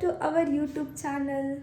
to our YouTube channel.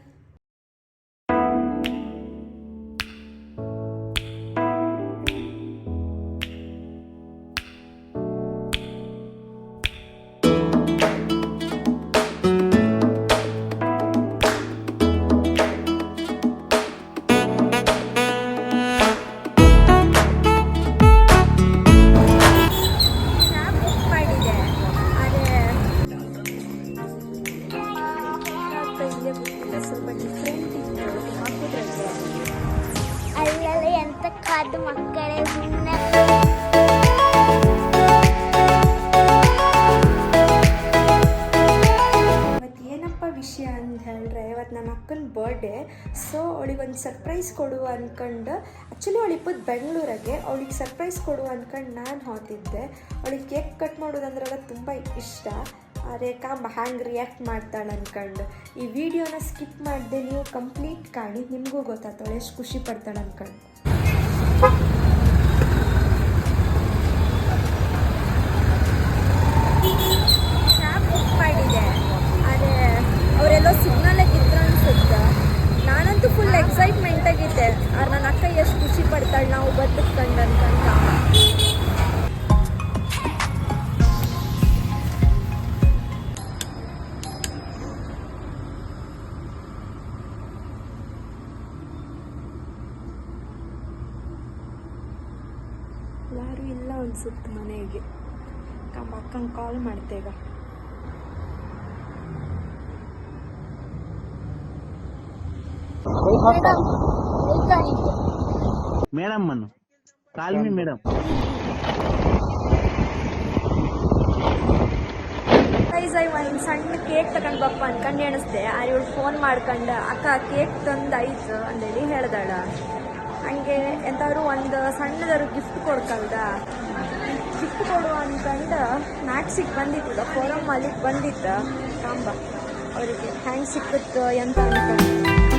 Birthday so ಅವಳಿಗೊಂದು surprise ಕೊಡು ಅಂದ್ಕೊಂಡು actually ಅವಳು ಇಪ್ಪತ್ತು ಬೆಂಗಳೂರಿಗೆ, ಅವಳಿಗೆ ಸರ್ಪ್ರೈಸ್ ಕೊಡು ಅಂದ್ಕೊಂಡು ನಾನು ಹೋತಿದ್ದೆ. ಅವಳಿಗೆ ಕೇಕ್ ಕಟ್ ಮಾಡೋದಂದ್ರೆಲ್ಲ ತುಂಬ ಇಷ್ಟ. ರೇಖಾ ಹ್ಯಾಂಗ್ ರಿಯಾಕ್ಟ್ ಮಾಡ್ತಾಳೆ ಅಂದ್ಕೊಂಡು ಈ ವಿಡಿಯೋನ ಸ್ಕಿಪ್ ಮಾಡಿದೆ, ನೀವು ಕಂಪ್ಲೀಟ್ ಕಾಣಿ, ನಿಮಗೂ ಗೊತ್ತಾಗ್ತಾಳೆ ಎಷ್ಟು ಖುಷಿ ಪಡ್ತಾಳೆ ಅನ್ಕೊಂಡು. ಯಾರು ಇಲ್ಲ ಅನ್ಸುತ್ತೆ ಮನೆಗೆ. ನಮ್ಮ ಅಕ್ಕಂಗೆ ಕಾಲ್ ಮಾಡ್ತೇಗ ಮೇಡಮ್ ಅನ್ನು call me madam. Guys I ಒಂದು ಸಣ್ಣ ಕೇಕ್ ತಗೊಂಡು ಬಪ್ಪ ಅನ್ಕಂಡು ಎಣಿಸ್ದೆ. ಆ ಇವಳು ಫೋನ್ ಮಾಡ್ಕೊಂಡು ಅಕ್ಕ ಕೇಕ್ ತಂದು ಆಯ್ತು ಅಂದೇಳಿ ಹೇಳ್ದಾಳ. ಹಂಗೆ ಎಂತಾದ್ರು ಒಂದು ಸಣ್ಣದಾದ್ರು ಗಿಫ್ಟ್ ಕೊಡ್ಕಲ್ದ? ಗಿಫ್ಟ್ ಕೊಡು ಅಂತಂದು ಮ್ಯಾಕ್ಸಿಗೆ ಬಂದಿತ್ತು ಫೋರಮ್ ಅಲ್ಲಿಗೆ ಬಂದಿದ್ದ. ಕಾಂಬ, ಅವರಿಗೆ ಹ್ಯಾಂಗ್ ಸಿಕ್ಕುತ್ತೋ ಎಂತ ಅನ್ಕೊಂಡು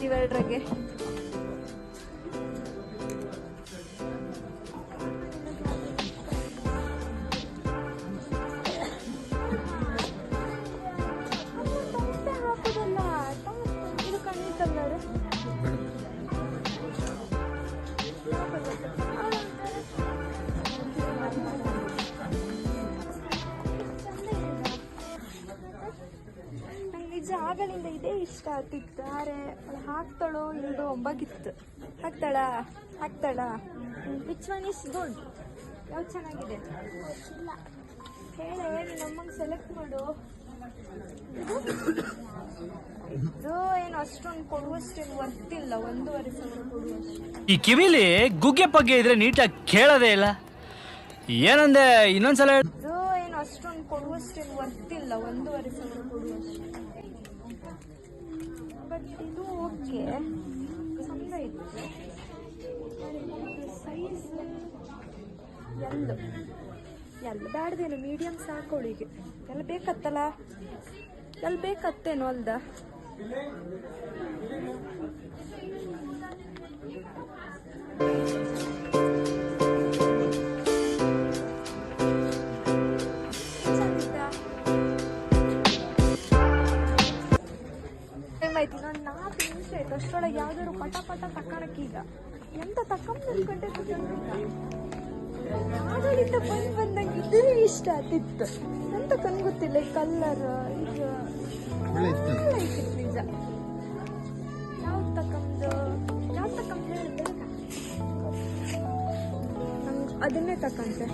ಯಾವ್ದು ಅವಳು ಹಾಕ್ತಾಳೋ ಇಲ್ಲೋ ಒಂಬಾಗಿತ್ತು ಹಾಕ್ತಾಳ? ಹಾಕ್ತಾಳ? ವಿಚ್ ಒನ್ ಇಸ್ ಗುಡ್ ಯಾವ ಚೆನ್ನಾಗಿದೆ? ಹೇಳಿ ನಮ್ಮಂಗೆ ಸೆಲೆಕ್ಟ್ ಮಾಡು. ಇದು ಏನು ಅಷ್ಟೊಂದು ಕೊಡುವಷ್ಟೇನು ವರ್ತಿಲ್ಲ ಒಂದೂವರೆ ಸಾವಿರ ಕೊಡುವಷ್ಟು ಈ ಕಿವಿಲಿ ಗುಗ್ಗೆ ಪಗ್ಗೆ ಇದ್ರೆ ನೀಟಾಗಿ ಕೇಳೋದೇ ಇಲ್ಲ. ಏನಂದೆ ಇನ್ನೊಂದ್ಸಲ ಹೇಳ್- ಇದು ಏನು ಅಷ್ಟೊಂದು ಕೊಡುವಷ್ಟೇನು ವರ್ತಿಲ್ಲ ಒಂದೂವರೆ ಸಾವಿರ ಕೊಡುವಷ್ಟು ಇದು ಓಕೆ. ಚಂದ ಇತ್ತು ಸೈಜ್ ಎಲ್ಲ. ಎಲ್ಲ ಬ್ಯಾಡ್ದೇನು ಮೀಡಿಯಮ್ ಸಾಕೋಳಿಗೆ ಎಲ್ಲ ಬೇಕತ್ತಲ್ಲ? ಎಲ್ಲ ಬೇಕತ್ತೇನು ಅಲ್ದ ಚಂದಿತ್ತಾ? ಹೋರಾಟ ಈಗ ಎಂತ ತಕ್ಕಂಬ ಗಂಟೆ ಆಡಳಿತ ಬಂದು ಬಂದಂಗೆ ಇದೇ ಇಷ್ಟ ಆಗ್ತಿತ್ತು ಎಂತ ಗೊತ್ತಿಲ್ಲ ಕಲ್ಲರ್ ಈಗ ಐತಿತ್ತು ನಿಜ. ಯಾವ್ದು ತಕ್ಕಂದು ಯಾವ್ದು ತಕ್ಕಂದು ಹೇಳಿದ್ರೆ ನಮ್ಗೆ ಅದನ್ನೇ ತಕ್ಕಂತೆ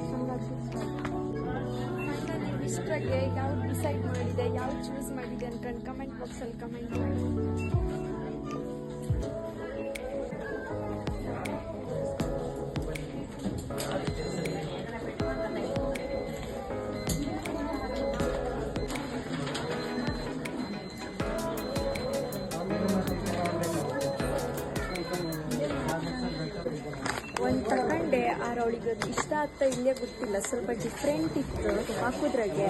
ಹಾಗಾಗಿ ಇಷ್ಟಾಗೆ ಯಾವ್ದು ಡಿಸೈಡ್ ಮಾಡಿದೆ ಯಾವ್ದು ಚೂಸ್ ಮಾಡಿದೆ ಅಂತ ಕಮೆಂಟ್ ಬಾಕ್ಸಲ್ಲಿ ಕಮೆಂಟ್ ಮಾಡಿ. ತಗೊಂಡೆ ಅವಳಿಗೆ ಅದು ಇಷ್ಟ ಆಗ್ತಾ ಇಲ್ಲೇ ಗೊತ್ತಿಲ್ಲ. ಸ್ವಲ್ಪ ಡಿಫ್ರೆಂಟ್ ಇತ್ತು. ಹಾಕುದ್ರಾಗೆ.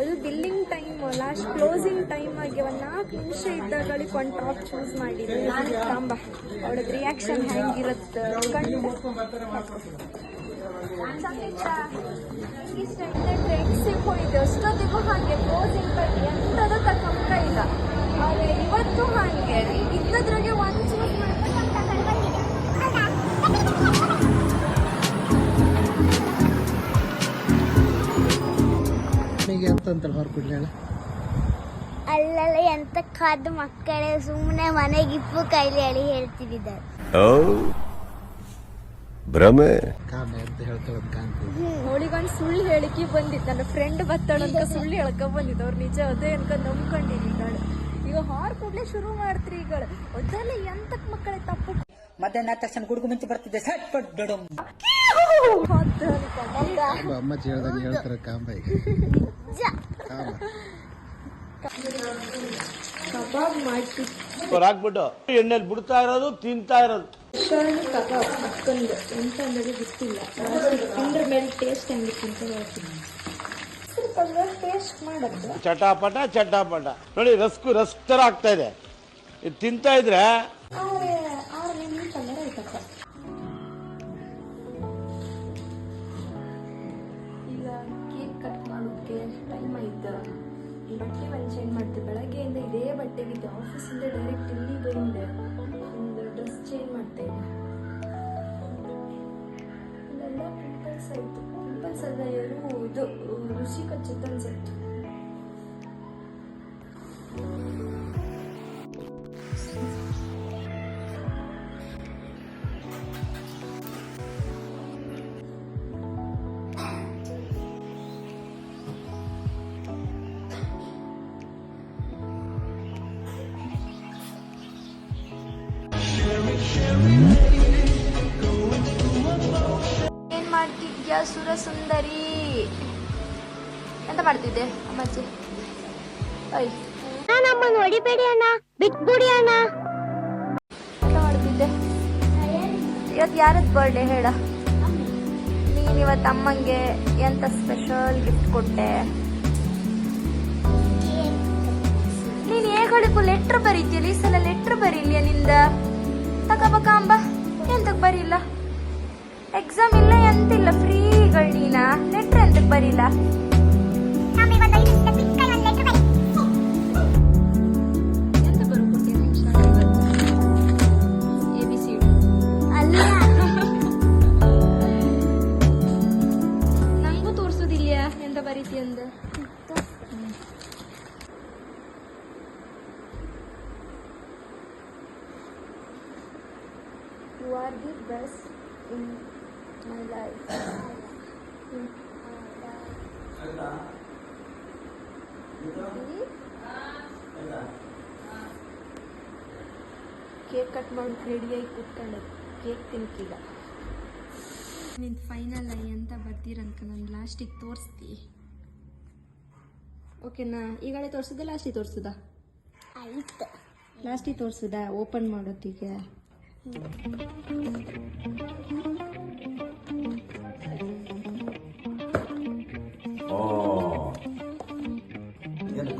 ಅದು billing time last closing time ಆಗಿ ಒಂದು ನಾಲ್ಕು ನಿಮಿಷ ಇದ್ದಾಗ ಅವಳಿಗೆ ಒಂದು ಟಾಪ್ ಚೂಸ್ ಮಾಡಿದ್ರು ಸಾಂಬ ಅವಳದ್ದು ರಿಯಾಕ್ಷನ್ ಹೆಂಗಿರುತ್ತೆ ಕಂಡು. ಎಕ್ಸಿಗೆ ಹೋಯ್ತು ಅಷ್ಟೊತ್ತಿಗೂ ಅಂತಲ್ಲ ಹೊರಕೊಡ್ಲಿ ಹೇಳ. ಅಲ್ಲೆಲ್ಲ ಎಂತ ಕಾದು ಮಕ್ಕಳೇ ಸುಮ್ಮನೆ ಮನೆಗಿಪ್ಪು ಕೈಲಿ ಹೇಳಿ ಹೇಳ್ತಿದ್ದಾರೆ ಭ್ರಮೆ? ಕಾಮ ಅಂತ ಹೇಳ್ಕೊಳ್ಳೋದು ಕಾಣ್ತೀವಿ ಅವಳಿಗೊಂದು ಸುಳ್ಳು ಹೇಳಿಕೆ ಬಂದಿತ್ತು. ನನ್ನ ಫ್ರೆಂಡ್ ಬತ್ತಾಳಂತ ಸುಳ್ಳು ಹೇಳ್ಕೊಂಡ್ ಬಂದಿದ್ದು. ಅವ್ರು ನಿಜ ಅದೇ ಅನ್ಕೊಂಡು ನಂಬ್ಕೊಂಡಿದ್ದಾಳೆ ಈಗ ಹಾರ್ ಕೂಡಲೇ ಶುರು ಮಾಡ್ತ್ರಿ ಈಗ ಅದೆಲ್ಲ ಎಂತಕ್ ಮಕ್ಕಳೇ ತಪ್ಪು ಮಧ್ಯಾಹ್ನ ಆದ ತಕ್ಷಣ ಗುಡುಗು ಮಿಂಚು ಬರ್ತಿದ್ದೆ ಸಟ್ ಪಟ್ ಬಿಡು ಅಮ್ಮ ಹೇಳ್ದಾಗ ಹೇಳ್ತಾರೆ ಕಾಂಬ ಈಗ. ಕಬಾಬ್ ಹಾಕ್ಬಿಟ್ಟು. ಎಣ್ಣೆಲಿ ಬಿಡ್ತಾ ಇರೋದು ತಿಂತಾ ಇರೋದು. ಶರ್ಟ್ ಕಬಾಬ್ ಅಕ್ಕಂದು. ಎಂತ ಅಂದ್ರೆ ಗೊತ್ತಿಲ್ಲ. ಲಾಸ್ಟ್ ತಿಂದ್ರ ಮೇಲೆ ಟೇಸ್ಟ್ ಹೆಂಗಿತ್ತು ಅಂತ ಹೇಳ್ತೀನಿ ಸ್ವಲ್ಪ ಟೇಸ್ಟ್ ಮಾಡದ್ದು ಚಟಾಪಟ ಚಟಾಪಟ. ನೋಡಿ ರಸ್ಕು ರಸ್ ತರ ಆಗ್ತಾ ಇದೆ. ಇದು ತಿಂತಾ ಇದ್ರೆ ಒಂದು ಚೇಂಜ್ ಮಾಡ್ತೆ ಬೆಳಗ್ಗೆಯಿಂದ ಇದೇ ಬಟ್ಟೆಗಿದ್ದೆ ಆಫೀಸಿಂದ ಡೈರೆಕ್ಟ್ ಇಲ್ಲಿ ಬಂದೆ ಒಂದು ಡ್ರೆಸ್ ಚೇಂಜ್ ಮಾಡ್ತೆ ಈಗ ಇಲ್ಲೆಲ್ಲ ಪಿಂಪಲ್ಸ್ ಆಯಿತು. ಪಿಂಪಲ್ಸ್ ಅಲ್ಲ ಯಾರು ಇದು ರುಚಿ ಕಚ್ಚುತ್ತೆ ಅನ್ಸುತ್ತೆ ಏನ್ ಮಾಡ್ತಿದ್ಯಾ ಸುರಸುಂದರಿ? ಎಂತ ಮಾಡ್ತಿದ್ದೆ ಅಮ್ಮಾಜಿ ಐ. ನಮ್ಮನ್ನು ಹೊಡಿಬೇಡಿ ಅಣ್ಣ ಬಿಟ್ಬಿಡಿ ಅಣ್ಣ. ಎಂತ ಮಾಡ್ತಿದ್ದೆ? ಇವತ್ತು ಯಾರದ್ ಬರ್ಡೇ ಹೇಳ? ನೀನ್ ಇವತ್ತು ಅಮ್ಮಂಗೆ ಎಂತ ಸ್ಪೆಷಲ್ ಗಿಫ್ಟ್ ಕೊಟ್ಟೆ? ನೀನ್ ಹೇಗಳಿಗೂ ಲೆಟ್ರ್ ಬರೀತಿಯಲ್ಲ ಈ ಸಲ ಲೆಟ್ರ್ ಬರೀಲಿಯ ನಿಂದ? ತಗೋಬಕ ಅಂಬ ಎಂತಕ್ ಬರೀಲ್ಲ? ಎಕ್ಸಾಮ್ ಇಲ್ಲ ಎಂತಿಲ್ಲ ಫ್ರೀಗಳು ನೀನ? ನೆಟ್ರೆ ಎಂತಕ್ ಬರೀಲ್ಲ? ಕೇಕ್ ಕಟ್ ಮಾಡಿ ರೆಡಿಯಾಗಿ ಕೂತ್ಕೊಂಡೆ ಕೇಕ್ ತಿನ್ಕೀಗ. ನಿನ್ ಫೈನಲ್ ಐ ಅಂತ ಬರ್ತೀರಂತ ನಾನು ಲಾಸ್ಟಿಗೆ ತೋರಿಸ್ತಿ. ಓಕೆನಾ ಈಗಲೇ ತೋರಿಸುದ ಲಾಸ್ಟಿಗೆ ತೋರಿಸುದಾ? ಆಯ್ತು. ಲಾಸ್ಟಿಗೆ ತೋರಿಸುದಾ ಓಪನ್ ಮಾಡೋತ್ತಿಗೆ. ಏನು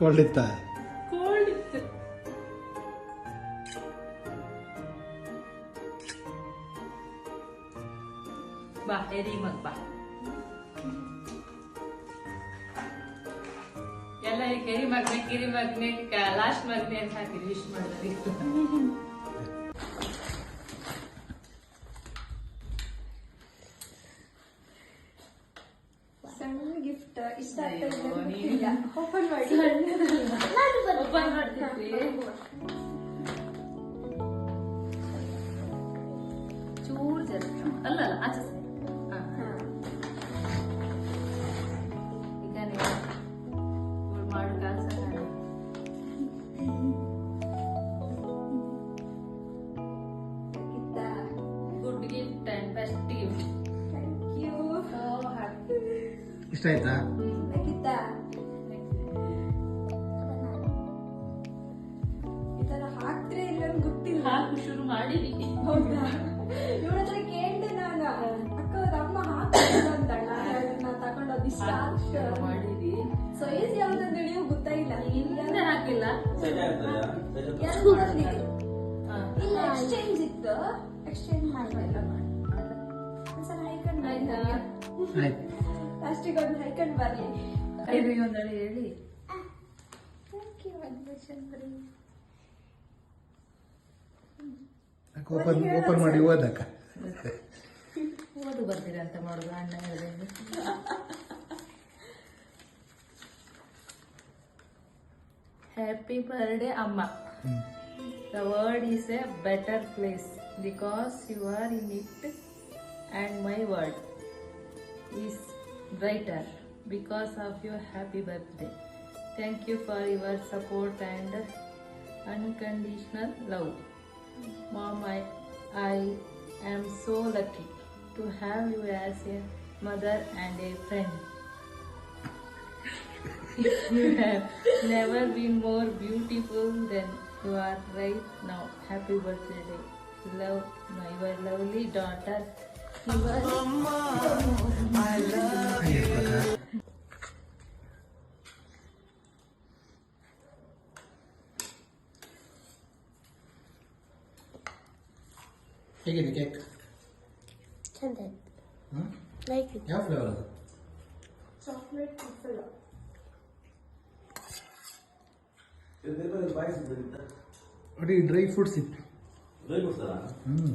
ಕೊಳ್ಳಿತ್ತ ಕೋಲ್ಡ್ ಇತ್ತು ಬಾ ಎರಿ ಮಗ್ ಬಾ ಎಲ್ಲ ಈ ಕೆರಿ ಮಗ್ನೆ ಕಿರಿ ಮಗ್ನೆ ಲಾಸ್ಟ್ ಮಗ್ನೆ ಅಂತ ಹಾಕಿರಿ ವಿಶ್ ಮಾಡಿದ್ರಿ ಓಪನ್ ಮಾಡಿ ಓಪನ್ ಮಾಡ್ತಿದ್ವಿ ಚೂರ್ ಜಸ್ಟ್ ಅಲ್ಲ ಅಲ್ಲ ಆಚೆ side. ಹಾ, ಹಾ. ಈಗ ನೀವು ಇವ್ಳು ಮಾಡು ಕೆಲಸ good gift and best gift thank you so happy ಇಷ್ಟ ಆಯ್ತಾ ಇಲ್ಲ ಇತ್ತು ಎಕ್ಸ್ಚೇಂಜ್ ಬರ್ಲಿ ಒಂದಳಿ ಹೇಳಿ ಓಪನ್ ಓಪನ್ ಮಾಡಿ ಓದಕ್ಕ ಓದು ಬರ್ತೀರಾ ಅಂತ ಮಾಡುದು ಅಣ್ಣ ಹೇಳಿದ್ರೆ ಹ್ಯಾಪಿ ಬರ್ಡೇ ಅಮ್ಮ The world is a better place because you are in it and my world is brighter because of your happy birthday. Thank you for your support and unconditional love. Mom, I, I am so lucky to have you as a mother and a friend. you have never been more beautiful than you are right now. Happy birthday. Love my your lovely daughter. Your ಹೇಗಿದೆ cake ಚಂದ ಹಾಂ like ಯಾವ flavour ಅದು chocolate buffalo. ನೋಡಿ dry fruits ಇತ್ತು ಹ್ಞೂ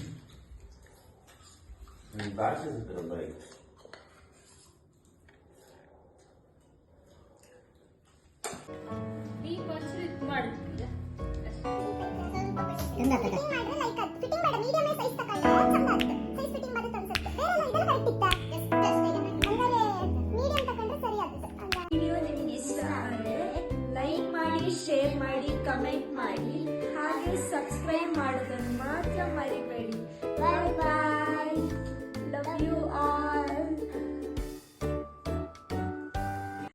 ನೀವು ಒಂದ್ಸರಿ